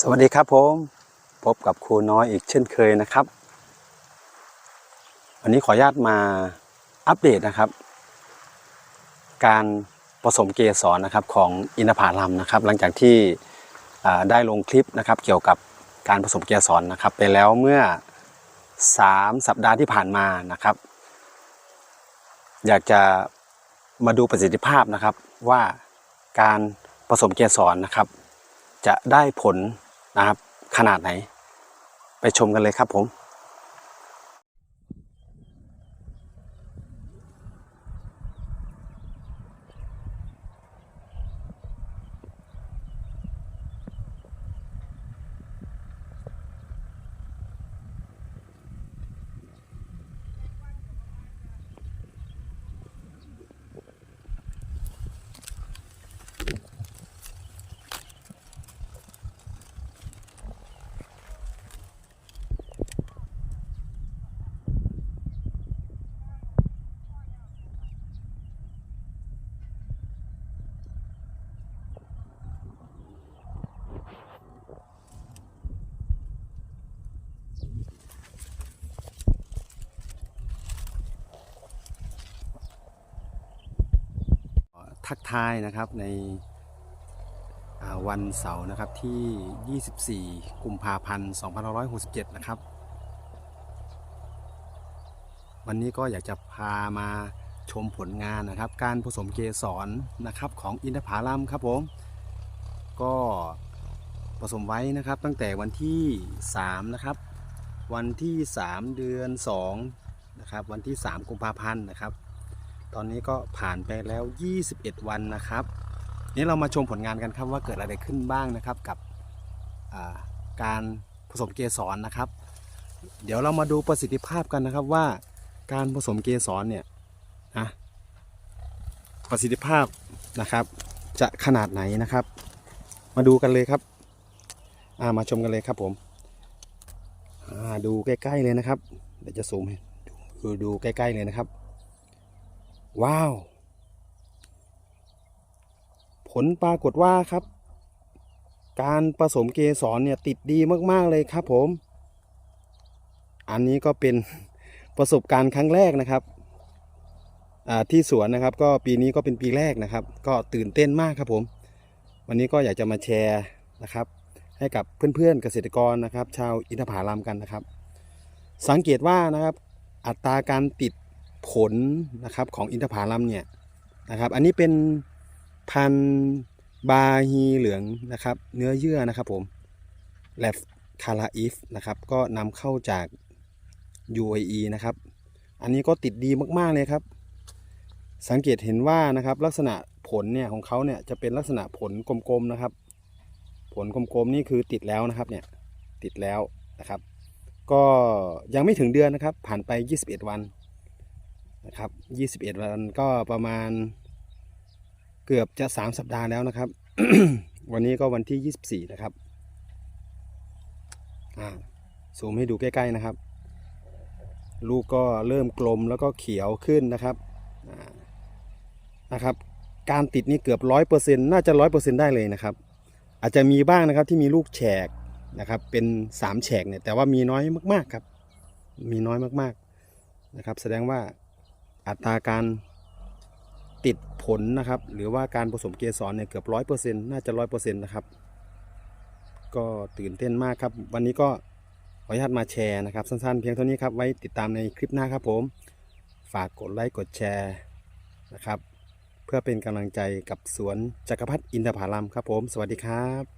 สวัสดีครับผมพบกับครูน้อยอีกเช่นเคยนะครับ วันนี้ขออนุญาตมาอัปเดตนะครับ การผสมเกสรนะครับของอินทผลัมนะครับ หลังจากที่ได้ลงคลิปนะครับเกี่ยวกับการผสมเกสรนะครับ ไปแล้วเมื่อ 3 สัปดาห์ที่ผ่านมานะครับ อยากจะมาดูประสิทธิภาพนะครับว่าการผสมเกสรนะครับจะได้ผล นะครับ ขนาดไหน ไปชมกันเลยครับผม ทักทายนะครับในวันเสาร์นะครับที่ 24 กุมภาพันธ์ 2567 นะครับ วันนี้ก็อยากจะพามาชมผลงานนะครับ การผสมเกสรนะครับของอินทผลัมครับผม ก็ผสมไว้นะครับตั้งแต่วันที่ 3 นะครับ วันที่ 3 เดือน2นะครับวันที่ 3 กุมภาพันธ์นะครับ ตอนนี้ก็ผ่านไปแล้ว 21 วันนะครับ นี่เรามาชมผลงานกันครับว่าเกิดอะไรขึ้นบ้างนะครับกับาการผสมเกสรนะครับ เดี๋ยวเรามาดูประสิทธิภาพกันนะครับว่าการผสมเกสรเนี่ยนะประสิทธิภาพนะครับ จะขนาดไหนนะครับ มาดูกันเลยครับามาชมกันเลยครับผมดูใกล้ ๆ เลยนะครับ เดี๋ยวจะซูมให้ดูดูใกล้ ๆ เลยนะครับ ว้าว ผลปรากฏว่าครับ การผสมเกสรเนี่ยติดดีมากๆเลยครับผม อันนี้ก็เป็นประสบการณ์ครั้งแรกนะครับที่สวนนะครับ ก็ปีนี้ก็เป็นปีแรกนะครับ ก็ตื่นเต้นมากครับผม วันนี้ก็อยากจะมาแชร์นะครับ ให้กับเพื่อนๆเกษตรกรนะครับ ชาวอินทผลัมกันนะครับ สังเกตว่านะครับ อัตราการติด ผลนะครับของอินทผลัมเนี่ยนะครับ อันนี้เป็นพันธุ์บาฮีเหลืองนะครับ เนื้อเยื่อนะครับผมแลฟคาราอิฟนะครับ ก็นำเข้าจาก UAE นะครับ อันนี้ก็ติดดีมาก ๆ เลยครับ สังเกตเห็นว่านะครับลักษณะผลเนี่ยของเขาเนี่ยจะเป็นลักษณะผลกลมๆนะครับ ผลกลมๆนี่คือติดแล้วนะครับเนี่ยติดแล้วนะครับ ก็ยังไม่ถึงเดือนนะครับ ผ่านไป 21 วัน นะครับ21วันก็ประมาณเกือบจะ3สัปดาห์แล้วนะครับ วันนี้ก็วันที่24นะครับอ่าซูมให้ดูใกล้ ๆนะครับ ลูกก็เริ่มกลมแล้วก็เขียวขึ้นนะครับนะครับ การติดนี่เกือบร้อยเปอร์เซ็นต์น่าจะร้อยเปอร์เซ็นต์ได้เลยนะครับ อาจจะมีบ้างนะครับที่มีลูกแฉกนะครับ เป็นสามแฉกเนี่ยแต่ว่ามีน้อยมากๆครับ มีน้อยมากๆนะครับ แสดงว่า อัตราการติดผลนะครับ หรือว่าการผสมเกสรเนี่ยเกือบร้อยเปอร์เซ็นต์น่าจะร้อยเปอร์เซ็นต์นะครับ ก็ตื่นเต้นมากครับ วันนี้ก็ขออนุญาตมาแชร์นะครับ สั้นๆ เพียงเท่านี้ครับ ไว้ติดตามในคลิปหน้าครับผม ฝากกดไลค์กดแชร์นะครับ เพื่อเป็นกำลังใจกับสวนจักรพัฒอินทผลัมครับผม สวัสดีครับ